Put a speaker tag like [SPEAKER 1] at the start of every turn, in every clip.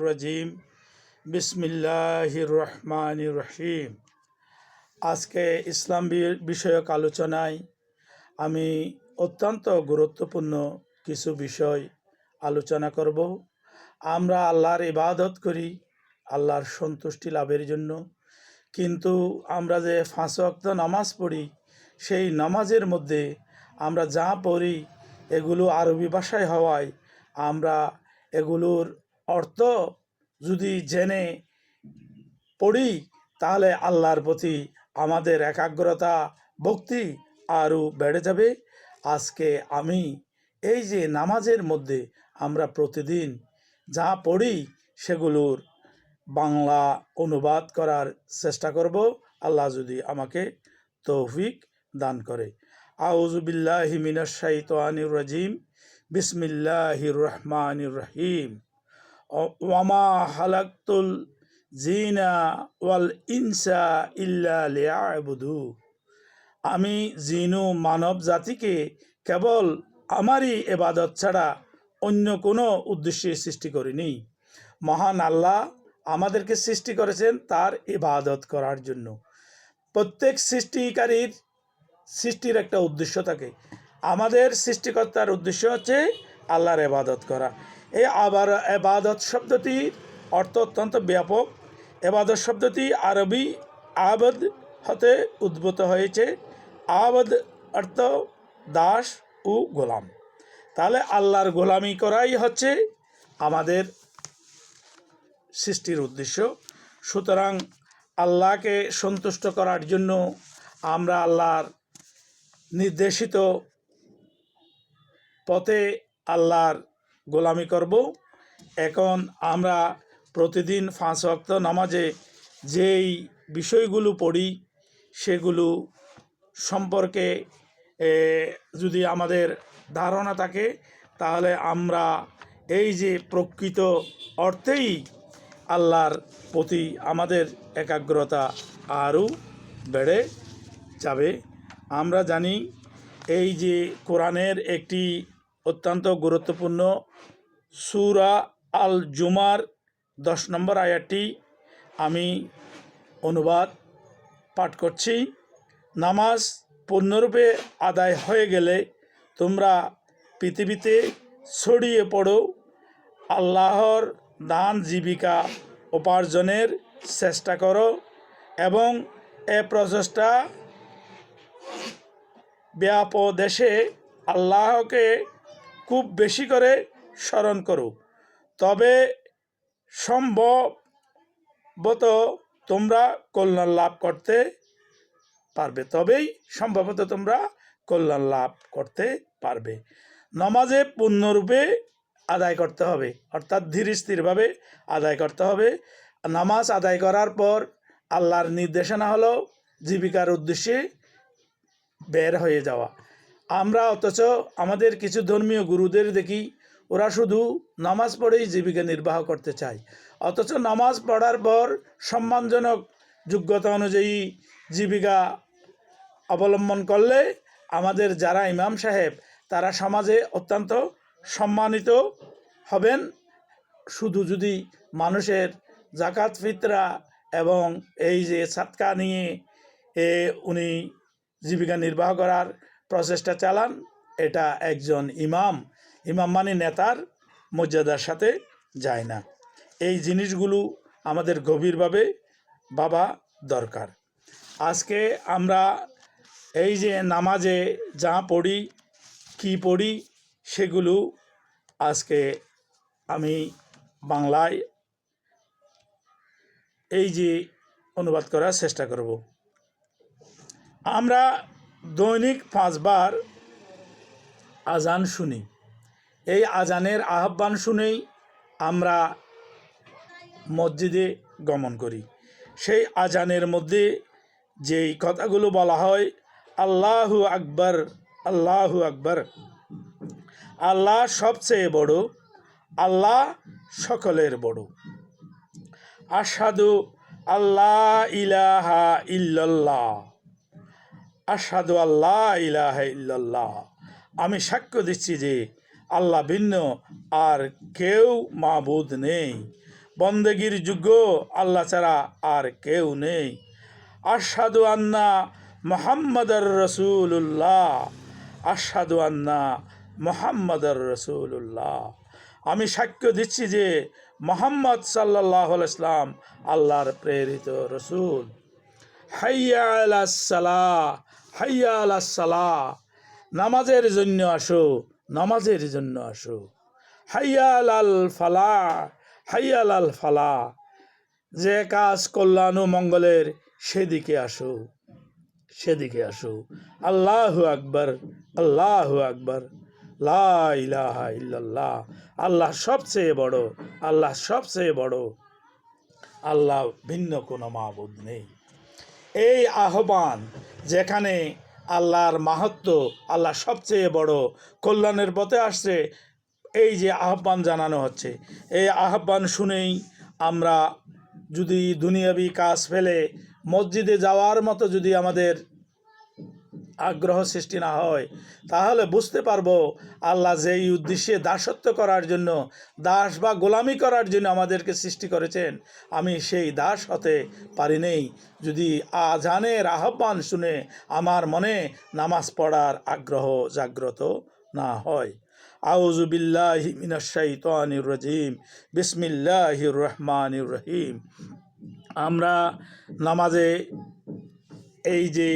[SPEAKER 1] রাজিম। বিসমিল্লাহির রহমান রহিম। আজকে ইসলাম বিষয়ক আলোচনায় আমি অত্যন্ত গুরুত্বপূর্ণ কিছু বিষয় আলোচনা করব। আমরা আল্লাহর ইবাদত করি, আল্লাহর সন্তুষ্টি লাভের জন্য। কিন্তু আমরা যে ফাঁস অক্ত নামাজ পড়ি, সেই নামাজের মধ্যে আমরা যা পড়ি, এগুলো আরবি ভাষায় হওয়ায় আমরা এগুলোর অর্থ যদি জেনে পড়ি, তাহলে আল্লাহর প্রতি আমাদের একাগ্রতা, ভক্তি আরও বেড়ে যাবে। আজকে আমি এই যে নামাজের মধ্যে আমরা প্রতিদিন যা পড়ি, সেগুলোর বাংলা অনুবাদ করার চেষ্টা করব। আল্লাহ যদি আমাকে তৌফিক দান করে। আউজুবিল্লাহি মিনাশ শাইতানির রাজিম। বিসমিল্লাহির রহমানির রহিম। ওয়ামা হালাকতুল জিনা ওয়াল ইনসা ইল্লা লিয়াবুদু। আমি জিনু মানব জাতিকে কেবল আমারই এবাদত ছাড়া অন্য কোনো উদ্দেশ্যে সৃষ্টি করিনি। মহান আল্লাহ আমাদেরকে সৃষ্টি করেছেন তার ইবাদত করার জন্য। প্রত্যেক সৃষ্টিকারীর সৃষ্টির একটা উদ্দেশ্য থাকে। আমাদের সৃষ্টিকর্তার উদ্দেশ্য হচ্ছে আল্লাহর এবাদত করা। এই আবার এবাদত শব্দটির অর্থ অত্যন্ত ব্যাপক। এবাদত শব্দটি আরবি আবদ হতে উদ্ভূত হয়েছে। আবদ অর্থ দাস ও গোলাম। তাহলে আল্লাহর গোলামি করাই হচ্ছে আমাদের সৃষ্টির উদ্দেশ্য। সুতরাং আল্লাহকে সন্তুষ্ট করার জন্য আমরা আল্লাহর নির্দেশিত পথে আল্লাহর গোলামি করব। এখন আমরা প্রতিদিন পাঁচ ওয়াক্ত নামাজে যেই বিষয়গুলো পড়ি, সেগুলো সম্পর্কে যদি আমাদের ধারণা থাকে, তাহলে আমরা এই যে প্রকৃত অর্থেই আল্লাহর প্রতি আমাদের একাগ্রতা আরও বেড়ে যাবে। আমরা জানি এই যে কোরআনের একটি অত্যন্ত গুরুত্বপূর্ণ সুরা আল জুমার দশ নম্বর আয়াতটি আমি অনুবাদ পাঠ করছি। নামাজ পূর্ণরূপে আদায় হয়ে গেলে তোমরা পৃথিবীতে ছড়িয়ে পড়ো আল্লাহর দান জীবিকা উপার্জনের চেষ্টা করো এবং এ প্রচেষ্টা ব্যাপ দেশে আল্লাহকে খুব বেশি করে স্মরণ করো তবে সম্ভবত তোমরা কল্যাণ লাভ করতে পারবে, তবেই সম্ভবত তোমরা কল্যাণ লাভ করতে পারবে। নমাজে পূর্ণরূপে আদায় করতে হবে, অর্থাৎ ধীর স্থিরভাবে আদায় করতে হবে। নামাজ আদায় করার পর আল্লাহর নির্দেশনা হলো জীবিকার উদ্দেশ্যে বের হয়ে যাওয়া। আমরা অথচ আমাদের কিছু ধর্মীয় গুরুদের দেখি, ওরা শুধু নামাজ পড়েই জীবিকা নির্বাহ করতে চায়। অথচ নামাজ পড়ার পর সম্মানজনক যোগ্যতা অনুযায়ী জীবিকা অবলম্বন করলে আমাদের যারা ইমাম সাহেব, তারা সমাজে অত্যন্ত সম্মানিত হবেন। শুধু যদি মানুষের জাকাত ফিতরা এবং এই যে সাতকা নিয়ে এ উনি জীবিকা নির্বাহ করার প্রচেষ্টা চালান। এটা একজন ইমাম। ইমাম মানে নেতার মর্যাদার সাথে যায় না। এই জিনিসগুলো আমাদের গভীরভাবে বাবা দরকার। আজকে আমরা এই যে নামাজে যা পড়ি, কি পড়ি, সেগুলো আজকে আমি বাংলায় এই যে অনুবাদ করার চেষ্টা করব। আমরা দৈনিক পাঁচবার আজান শুনি। এই আজানের আহ্বান শুনেই আমরা মসজিদে গমন করি। সেই আজানের মধ্যে যেই কথাগুলো বলা হয়, আল্লাহু আকবর আল্লাহু আকবর। আল্লাহ সবচেয়ে বড়, আল্লাহ সকলের বড়। আসাদু আল্লাহ ইলাহা ইল্লাল্লাহ। আসাদু আল্লাহ ইলাহা আমি সাক্ষ্য দিচ্ছি যে আল্লাহ ভিন্ন, আর কেউ মাবুদ নেই। বন্দেগীর যোগ্য আল্লাহ ছাড়া আর কেউ নেই। আশহাদু আন্না মোহাম্মদর রসুল্লাহ আশহাদু আন্না মোহাম্মদর রসুল্লাহ আমি সাক্ষ্য দিচ্ছি যে মোহাম্মদ সাল্লাহ ইসলাম আল্লাহর প্রেরিত রসুল। হাইয়া আলাস সালাহ। হাইয়া আলাস সালাহ, নামাজের জন্য আসো, নামাজের জন্য আসো। হাইয়া আল ফালা হাইয়া আল ফালা যে কাজ কল্যাণ ও মঙ্গলের সেদিকে আসো সেদিকে আসো। আল্লাহ আকবর আল্লাহ আকবর, লা ইলাহা ইল্লাল্লাহ। আল্লাহ সবচেয়ে বড়, আল্লাহ সবচেয়ে বড়। আল্লাহ ভিন্ন কোনো মাবুদ নেই। এই আহ্বান যেখানে আল্লাহর মাহাত্ম, আল্লাহ সবচেয়ে বড় কল্যাণের পথে আসছে, এই যে আহ্বান জানানো হচ্ছে। এই আহ্বান শুনেই আমরা যদি দুনিয়াবি কাজ ফেলে, মসজিদে যাওয়ার মতো যদি আমাদের আগ্রহ সৃষ্টি না হয়, তাহলে বুঝতে পারব আল্লাহ যেই উদ্দেশ্যে দাসত্ব করার জন্য, দাস বা গোলামি করার জন্য আমাদেরকে সৃষ্টি করেছেন, আমি সেই দাস হতে পারি নেই। যদি আজানের আহ্বান শুনে আমার মনে নামাজ পড়ার আগ্রহ জাগ্রত না হয়। আউজু বিল্লাহি মিনাশ শাইতানির রাজিম, বিসমিল্লাহির রহমানির রহিম। আমরা নামাজে এই যে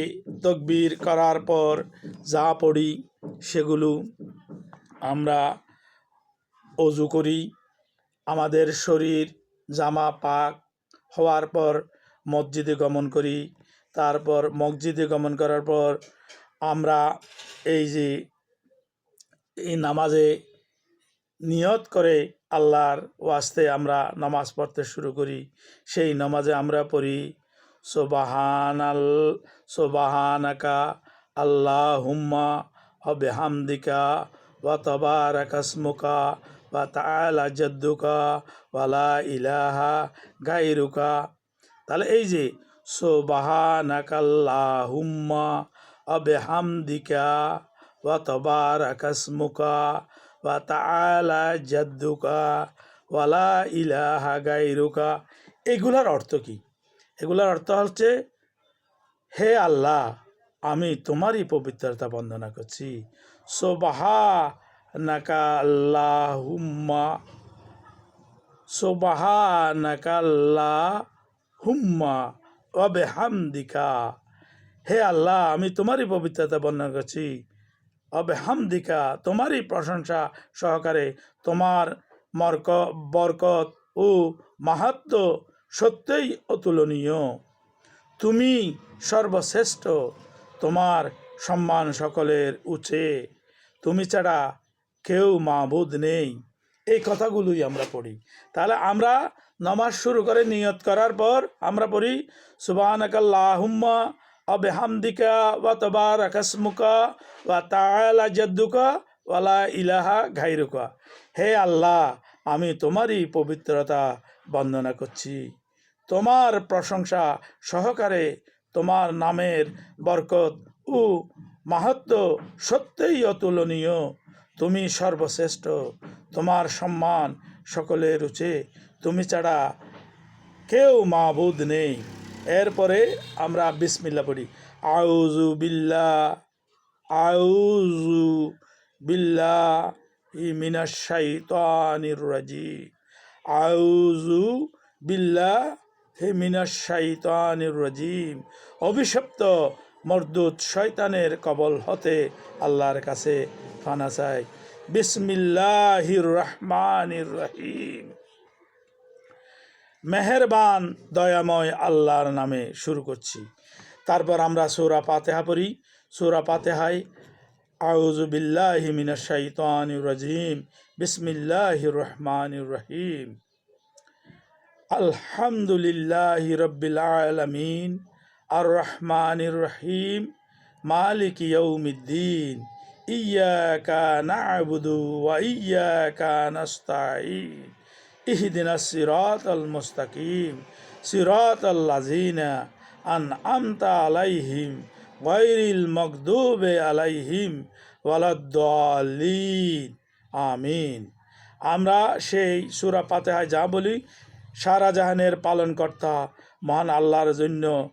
[SPEAKER 1] তকবির করার পর যা পড়ি সেগুলো আমরা অজু করি। আমাদের শরীর জামা পাক হওয়ার পর মসজিদে গমন করি। তারপর মসজিদে গমন করার পর আমরা এই যে এই নামাজে নিয়ত করে আল্লাহর ওয়াস্তে আমরা নামাজ পড়তে শুরু করি। সেই নামাজে আমরা পড়ি সোবাহান আল সোবাহানাকা আল্লাহ হুম্মা অবেহামদিকা ওয়া তবারাকাসমুকা ওয়া তাআলা জাদ্দুকা ওয়ালা ইলাহা গাইরুকা তাহলে এই যে সোবাহানাকাল্লাহুম্মা অবেহামদিকা ওয়া তবারাকাসমুকা ওয়া তাআলা জাদ্দুকা ওয়ালা ইলাহা গাইরুকা এগুলার অর্থ কি? এগুলার অর্থ হচ্ছে, হে আল্লাহ, আমি তোমারই পবিত্রতা বন্দনা করছি। সোবাহা নাকা আল্লাহুম্মা সোবাহা নাকা হুম্মা অবে হামদিকা হে আল্লাহ, আমি তোমারই পবিত্রতা বর্ণনা করছি। অবে হামদিকা তোমারই প্রশংসা সহকারে তোমার মর্ক, বরকত ও মাহাত্ম সত্যই অতুলনীয়। তুমি সর্বশ্রেষ্ঠ, তোমার সম্মান সকলের উচে। তুমি ছাড়া কেউ মাবুদ নেই। এই কথাগুলোই আমরা পড়ি। তাহলে আমরা নামাজ শুরু করে নিয়ত করার পর আমরা পড়ি, সুবাহানাকাল্লাহুম্মা অবে হামদিকা ওয়া তবার আকাসমুকা ওয়া তাআলা জাদ্দুকা ওয়ালা ইলাহা ঘাইরুকা হে আল্লাহ, আমি তোমারই পবিত্রতা বন্দনা করছি। তোমার প্রশংসা সহকারে তোমার নামের বরকত ও মাহাত্ম সত্যই অতুলনীয়। তুমি সর্বশ্রেষ্ঠ, তোমার সম্মান সকলের উচে। তুমি ছাড়া কেউ মাবুদ নেই। এরপরে আমরা বিসমিল্লা পড়ি। আউজু বিল্লা আউজু বিল্লা মিনাশ শাইতানির রাজিম। আউজু বিল্লাহ হে শাইতানির রাজিম, অভিশপ্ত, মর্দুত শয়তানের কবল হতে আল্লাহর কাছে ফানা চাই। বিসমিল্লাহির রহমানির রহিম। মেহেরবান, দয়াময় আল্লাহর নামে শুরু করছি। তারপর আমরা সৌরা পাতেহা পড়ি। সৌরা পাতেহায় আউযু বিল্লাহি মিনাশ শাইতানির রাজিম, বিসমিল্লাহির রহমানির রহিম। আলহামদুলিল্লাহি রব্বিল আলামিন আর রহমানির রহিম মালিক ইয়াউমিদ্দিন ইয়াকা না'বুদু ওয়া ইয়াকা নাস্তাঈন ইহদিনা সিরাতাল মুস্তাকিম, সিরাতাল লাযিনা আন'আমতা আলাইহিম, গায়রিল মাগদুবি আলাইহিম, ওয়ালাদ-দাল্লিন, আমিন। আমরা সেই সুরা পাতেহায় যা বলি সারা জাহানের পালনকর্তা, মহান আল্লাহর জন্য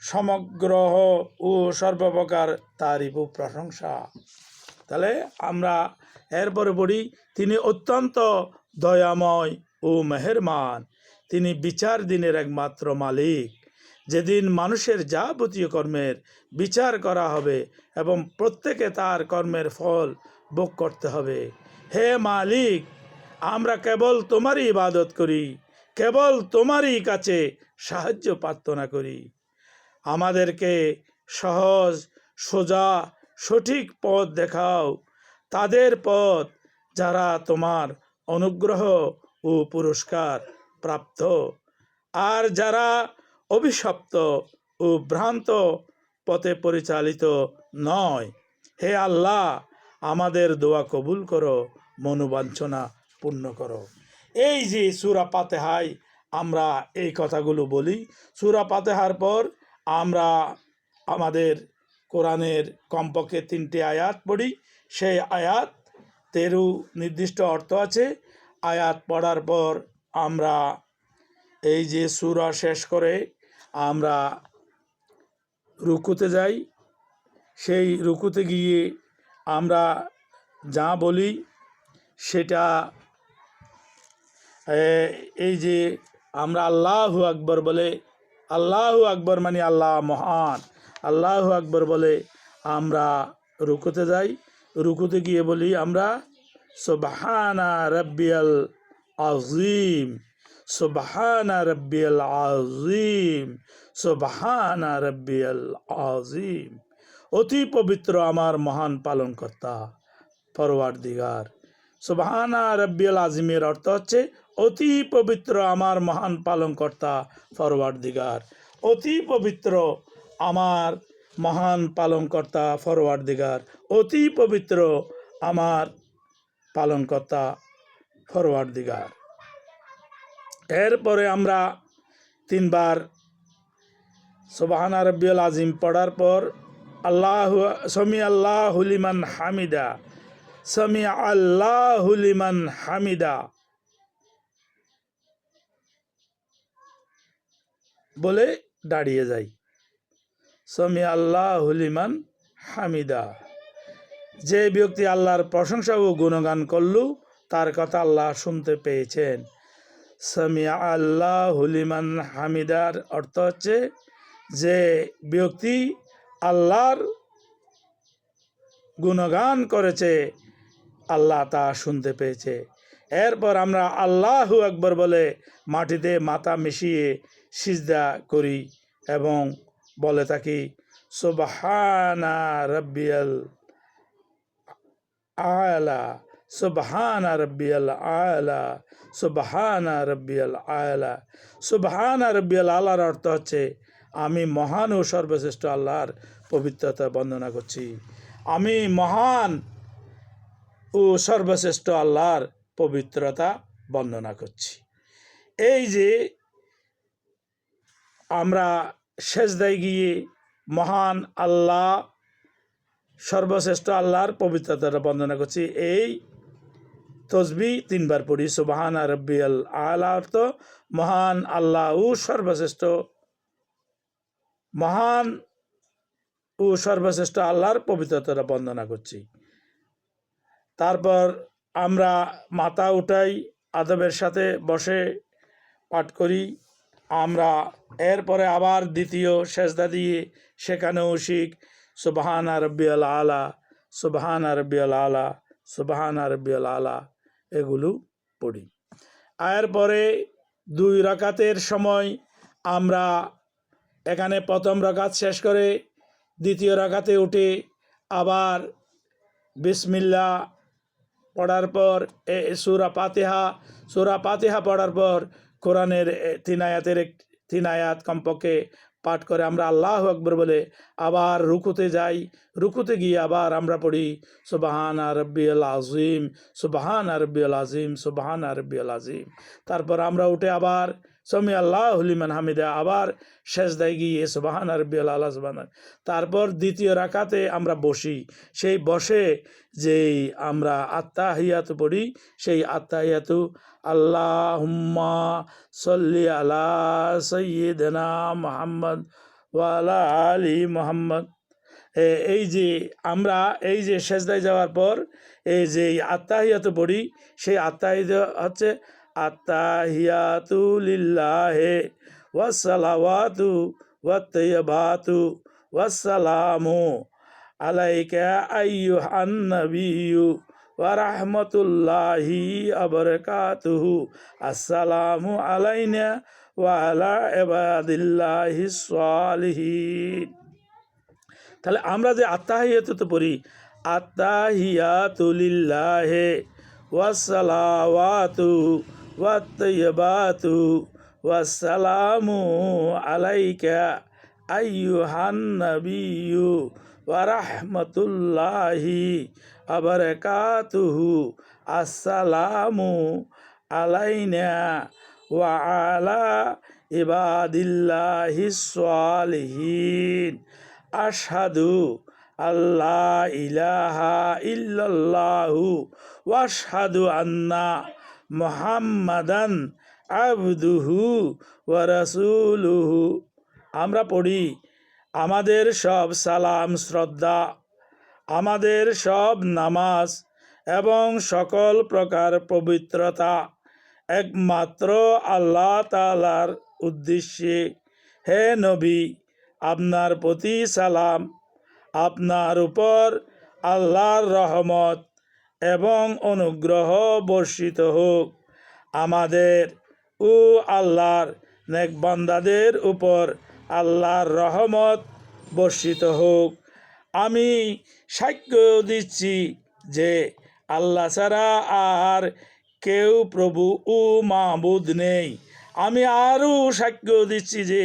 [SPEAKER 1] সমগ্র ও সর্বপ্রকার তারই প্রশংসা। তাহলে আমরা এরপরে পড়ি, তিনি অত্যন্ত দয়াময় ও মেহেরমান। তিনি বিচার দিনের একমাত্র মালিক। যেদিন মানুষের যাবতীয় কর্মের বিচার করা হবে এবং প্রত্যেকে তার কর্মের ফল ভোগ করতে হবে। হে মালিক, আমরা কেবল তোমারই ইবাদত করি। কেবল তোমারই কাছে সাহায্য প্রার্থনা করি। আমাদেরকে সহজ, সোজা, সঠিক পথ দেখাও। তাদের পথ যারা তোমার অনুগ্রহ ও পুরস্কার প্রাপ্ত। আর যারা অভিশপ্ত ও ভ্রান্ত পথে পরিচালিত নয়, হে আল্লাহ, আমাদের দোয়া কবুল করো, মনোবাঞ্ছনা পূর্ণ করো। এই যে সুরা পাতেহায় আমরা এই কথাগুলো বলি, সুরা পাতেহার পর আমরা আমাদের কোরআনের কমপক্ষে তিনটি আয়াত পড়ি। সেই আয়াত তেরু নির্দিষ্ট অর্থ আছে। আয়াত পড়ার পর আমরা এই যে সুরা শেষ করে আমরা রুকুতে যাই। সেই রুকুতে গিয়ে আমরা যা বলি সেটা এই যে আমরা আল্লাহু আকবর বলে, আল্লাহু আকবর মানে আল্লাহ মহান। আল্লাহু আকবর বলে আমরা রুকুতে যাই, রুকুতে গিয়ে বলি আমরা, সুবহানা রব্বিয়াল আজিম সুবহানা রব্বিয়াল আজিম সুবহানা রব্বিয়াল আজিম অতি পবিত্র আমার মহান পালনকর্তা ফরওয়ার্ড দিগার সুবহানা রব্বিয়াল আজিমের অর্থ হচ্ছে, অতি পবিত্র আমার মহান পালনকর্তা ফরওয়ার্ড দিগার অতি পবিত্র আমার মহান পালনকর্তা ফরওয়ার্ড দিগার অতি পবিত্র আমার পালনকর্তা ফরওয়ার্ড দিগার এরপরে আমরা তিনবার সুবাহানা রব্বিউল আজিম পড়ার পর, আল্লাহ সমি আল্লাহ হুলিমান হামিদা। সমি আল্লাহ হুলিমান হামিদা। বলে দাঁড়িয়ে যাই। সমি আল্লাহ হুলিমান হামিদা। যে ব্যক্তি আল্লাহর প্রশংসা ও গুণগান করল, তার কথা আল্লাহ শুনতে পেয়েছেন। সামিয়া আল্লাহ হুলিমান হামিদার অর্থ হচ্ছে, যে ব্যক্তি আল্লাহর গুণগান করেছে আল্লাহ তা শুনতে পেয়েছে। এরপর আমরা আল্লাহু আকবর বলে মাটিতে মাথা মিশিয়ে সিজদা করি এবং বলে থাকি, সুবহানা রব্বিয়াল আলা, সুবহানা রব্বিয়াল আলা, সুবহানা রব্বিয়াল আলা। সুবহানা রব্বিয়াল আলার অর্থ হচ্ছে, আমি মহান ও সর্বশ্রেষ্ঠ আল্লাহর পবিত্রতা বন্দনা করছি। আমি মহান ও সর্বশ্রেষ্ঠ আল্লাহর পবিত্রতা বন্দনা করছি। এই যে আমরা শেষদায় গিয়ে মহান আল্লাহ, সর্বশ্রেষ্ঠ আল্লাহর পবিত্রতাটা বন্দনা করছি, এই তসবি তিনবার পড়ি, সুবাহান রব্বি আল আলা অর্থ মহান আল্লাহ ও সর্বশ্রেষ্ঠ, মহান ও সর্বশ্রেষ্ঠ আল্লাহর পবিত্রতাটা বন্দনা করছি। তারপর আমরা মাথা উঠাই, আদবের সাথে বসে পাঠ করি। আমরা এরপরে আবার দ্বিতীয় সেজদা দিয়ে সেখানেও শিখ, সুবাহান রব্বিয়াল আলা, সুবাহান রব্বিয়াল আলা, সুবাহান রব্বিয়াল আলা এগুলো পড়ি। এরপরে দুই রাকাতের সময় আমরা এখানে প্রথম রাকাত শেষ করে দ্বিতীয় রাকাতে উঠে আবার বিসমিল্লা পড়ার পর, এ সুরা পাতেহা সুরা পাতেহা পড়ার পর কোরআনের তিন আয়াতের এক, তিন আয়াত কমপক্ষে পাঠ করে আমরা আল্লাহ আকবর বলে আবার রুকুতে যাই। রুকুতে গিয়ে আবার আমরা পড়ি, সুবাহান রব্বিউল আজিম সুবাহান রব্বিউল আজিম সুবাহান রব্বিউল আজিম তারপর আমরা উঠে আবার সমি আল্লাহ হুলিমান হামিদা, আবার শেষ গিয়ে সুবাহান আরবি আল্লাহ সুবাহান তারপর দ্বিতীয় রাকাতে আমরা বসি। সেই বসে যেই আমরা আত্মাহিয়াত পড়ি, সেই আত্মাহিয়াতু আল্লাহ হুম্মা সল্লি আলা সৈয়দনা মোহাম্মদ ওয়ালা আলী মোহাম্মদ। এই যে আমরা এই যে সেজদায় যাওয়ার পর, এই যে আত্মাহিয়াত পড়ি, সেই আত্মাহিত হচ্ছে আত্মাহিয়াতু লিল্লাহে ওয়াসালাওয়াতু ওয়াত্তাইয়াবাতু ওয়াসসালামু আলাইকা আইয়ুহান নাবিয়্যু ওয়া রাহমাতুল্লাহি আবরাকাতুহু আসসালামু আলাইনা ওয়া আলা ইবাদিল্লাহিস সালিহিন তাহলে আমরা যে আত্মাহিয়াত তো পড়ি আত্মাহিয়াতুলিল্লাহে ওয়াসালাওয়াতু ওয়াত্তাইয়াবাতু ওয়াসসালামু আলাইকা আইয়ুহান নাবিয়্যু ওয়া রাহমাতুল্লাহি আবারাকাতুহু আসসালামু আলাইনা ওয়া আলা ইবাদিল্লাহিস সালিহিন আশহাদু আল্লাহ ইলাহা ইল্লাল্লাহু ওয়াশহাদু আন্না মুহাম্মাদান আবদুহু ওয়া রাসূলুহু। আমরা পড়ি, আমাদের সব সালাম, শ্রদ্ধা, আমাদের সব নামাজ এবং সকল প্রকার পবিত্রতা একমাত্র আল্লাহ তালার উদ্দেশ্যে। হে নবী, আপনার প্রতি সালাম, আপনার উপর আল্লাহর রহমত। এবং অনুগ্রহ বর্ষিত হোক। আমাদের ও আল্লাহর নেকবান্দাদের উপর আল্লাহর রহমত বর্ষিত হোক। আমি সাক্ষ্য দিচ্ছি যে আল্লাহ ছাড়া আর কেউ প্রভু ও মাহবুদ নেই। আমি আরও সাক্ষ্য দিচ্ছি যে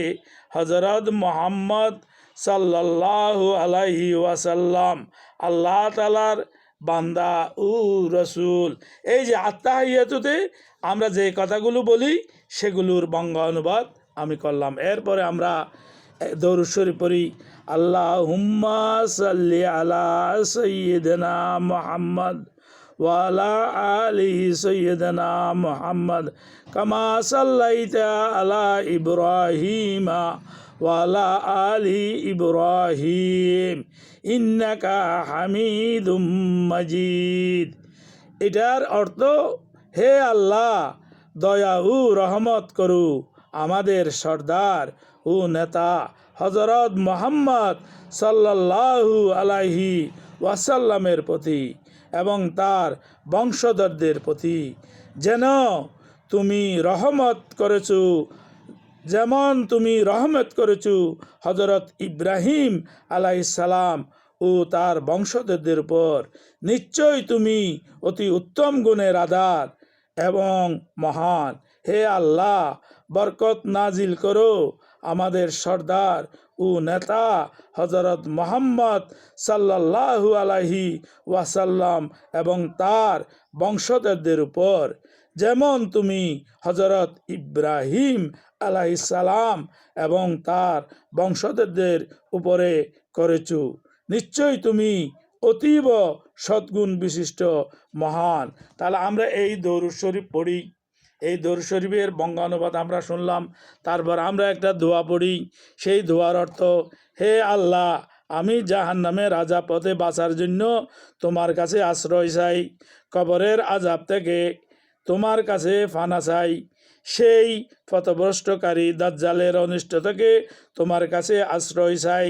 [SPEAKER 1] হজরত মোহাম্মদ সাল্লাল্লাহু আলাইহি ওয়াসাল্লাম আল্লাহ তালার বান্দা উ রসুল। এই যে আত্মাহিয়াতুতে আমরা যে কথাগুলো বলি, সেগুলোর বঙ্গ অনুবাদ আমি করলাম। এরপরে আমরা দৌরশ্বরী পড়ি আল্লাহ হুম্মা সাল্লি আলা সৈয়দনা মোহাম্মদ ওয়ালা আলি সৈয়দনা মোহাম্মদ কামা সাল্লাইতা আলা ইব্রাহিমা ওয়ালা আলি ইব্রাহিম ইন্নাকা হামিদুম এটার অর্থ, হে আল্লাহ দয়া ও রহমত করু, আমাদের সর্দার ও নেতা হজরত মোহাম্মদ সাল্লাল্লাহু আলাইহি ওয়াসাল্লামের প্রতি এবং তার বংশধরদের প্রতি। যেন তুমি রহমত করেছ যেমন তুমি রহমত করেছ হজরত ইব্রাহিম আলাইসালাম ও তার বংশধরদের উপর নিশ্চয় তুমি অতি উত্তম গুণের আধার এবং মহান। হে আল্লাহ, বরকত নাজিল করো আমাদের সর্দার ও নেতা হজরত মোহাম্মদ সাল্লাল্লাহু আলাহি ওয়াসাল্লাম এবং তার বংশধরদের উপর। যেমন তুমি হজরত ইব্রাহিম আলাইসালাম এবং তার বংশধরদের উপরে করেছ। নিশ্চয়ই তুমি অতীব সদ্গুণ বিশিষ্ট, মহান। তাহলে আমরা এই দৌরুদ শরীফ পড়ি। এই দৌর শরীফের বঙ্গানুবাদ আমরা শুনলাম। তারপর আমরা একটা দোয়া পড়ি। সেই দোয়ার অর্থ, হে আল্লাহ, আমি জাহান নামে রাজা পথে বাঁচার জন্য তোমার কাছে আশ্রয় চাই, কবরের আজাব থেকে তোমার কাছে ফানা চাই। সেই পথভ্রষ্টকারী দাজ্জালের অনিষ্ট থেকে তোমার কাছে আশ্রয় চাই।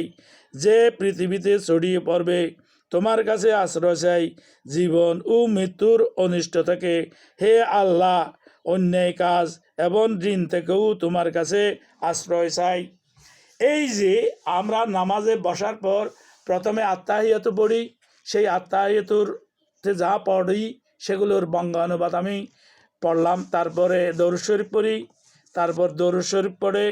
[SPEAKER 1] যে পৃথিবীতে ছড়িয়ে পড়বে, তোমার কাছে আশ্রয় চাই জীবন ও মৃত্যুর অনিষ্ট থেকে হে আল্লাহ, অন্যায় কাজ এবং ঋণ থেকেও তোমার কাছে আশ্রয় চাই। এই যে আমরা নামাজে বসার পর প্রথমে আত্মাহিয়ত পড়ি, সেই আত্মাহিয়তুরতে যা পড়ি সেগুলোর বঙ্গানুবাদ আমি পড়লাম, তারপরে দরুদ শরীফ পড়ি, তারপর দরুদ শরীফ পড়ে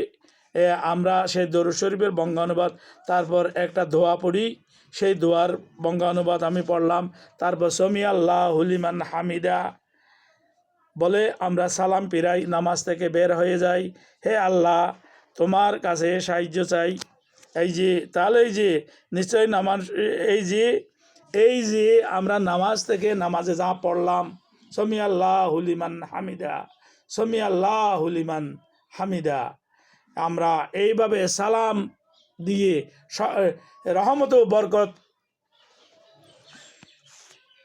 [SPEAKER 1] আমরা সেই দরুদ শরীফের বঙ্গানুবাদ, তারপর একটা দোয়া পড়ি, সেই দোয়ার বঙ্গানুবাদ আমি পড়লাম, তারপর সমি আল্লাহ হুলিমান হামিদা, বলে আমরা সালাম পিরাই, নামাজ থেকে বের হয়ে যাই, হে আল্লাহ, তোমার কাছে সাহায্য চাই, এই যে, তাহলে এই যে, নিশ্চয়ই নামাজ, এই যে এই যে আমরা নামাজ থেকে নামাজে যা পড়লাম সমি আল্লাহ হামিদা সমি আল্লাহ হুলিমান হামিদা। আমরা এইভাবে সালাম দিয়ে রহমত ও বরকত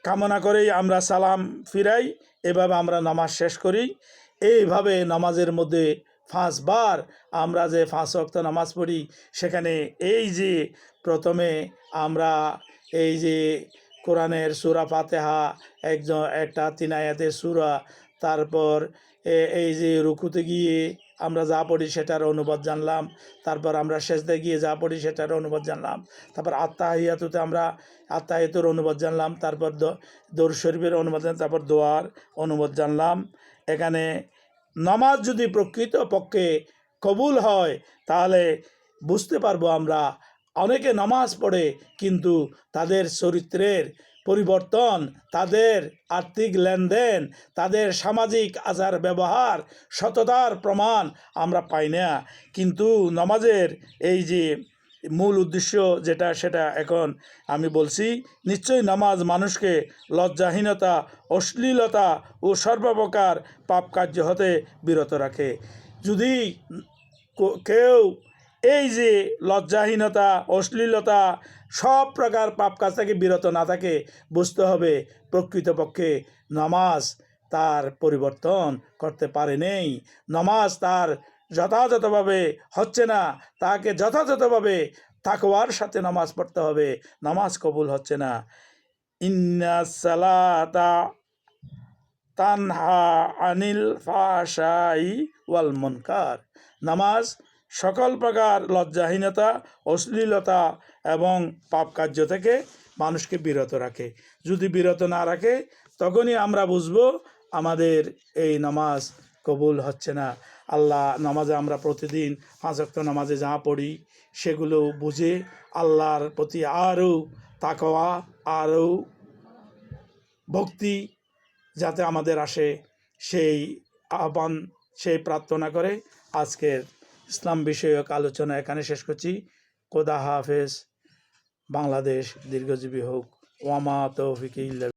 [SPEAKER 1] কামনা করেই আমরা সালাম ফিরাই, এভাবে আমরা নামাজ শেষ করি। এইভাবে নামাজের মধ্যে পাঁচবার আমরা যে পাঁচ ওয়াক্ত নামাজ পড়ি, সেখানে এই যে প্রথমে আমরা এই যে কোরআনের সুরা ফাতেহা, একজন, একটা তিনায়াতের সুরা, তারপর এই যে রুকুতে গিয়ে আমরা যা পড়ি সেটার অনুবাদ জানলাম, তারপর আমরা শেষদে গিয়ে যা পড়ি সেটার অনুবাদ জানলাম, তারপর আত্মাহিয়াতুতে আমরা আত্মাহিয়াতুর অনুবাদ জানলাম, তারপর দ- দৌড় শরীফের অনুবাদ জানলাম, তারপর দোয়ার অনুবাদ জানলাম। এখানে নামাজ যদি প্রকৃত পক্ষে কবুল হয়, তাহলে বুঝতে পারব আমরা অনেকে নামাজ পড়ে, কিন্তু তাদের চরিত্রের পরিবর্তন, তাদের আর্থিক লেনদেন, তাদের সামাজিক আচার ব্যবহার, সততার প্রমাণ আমরা পাই না। কিন্তু নামাজের এই যে মূল উদ্দেশ্য যেটা, সেটা এখন আমি বলছি, নিশ্চয়ই নামাজ মানুষকে লজ্জাহীনতা, অশ্লীলতা ও সর্বপ্রকার পাপ কার্য হতে বিরত রাখে। যদি কেউ এই যে লজ্জাহীনতা, অশ্লীলতা, সব প্রকার পাপ কাজ থেকে বিরত না থাকে, বুঝতে হবে প্রকৃতপক্ষে নামাজ তার পরিবর্তন করতে পারে নেই। নামাজ তার যথাযথভাবে হচ্ছে না, তাকে যথাযথভাবে তাকওয়ার সাথে নামাজ পড়তে হবে, নামাজ কবুল হচ্ছে না। ইন্না সালাতা তানহা আনিল ফাশাই ওয়াল মুনকার। নামাজ সকল প্রকার লজ্জাহীনতা, অশ্লীলতা এবং পাপ কার্য থেকে মানুষকে বিরত রাখে। যদি বিরত না রাখে, তখনই আমরা বুঝব আমাদের এই নামাজ কবুল হচ্ছে না। আল্লাহ নামাজে আমরা প্রতিদিন পাঁচ নামাজে যা পড়ি, সেগুলো বুঝে আল্লাহর প্রতি আরও তাকওয়া, আরও ভক্তি যাতে আমাদের আসে, সেই আহ্বান, সেই প্রার্থনা করে আজকের ইসলাম বিষয়ক আলোচনা এখানে শেষ করছি। কোদা হাফেজ। বাংলাদেশ দীর্ঘজীবী হোক। ওয়ামা তৌফিক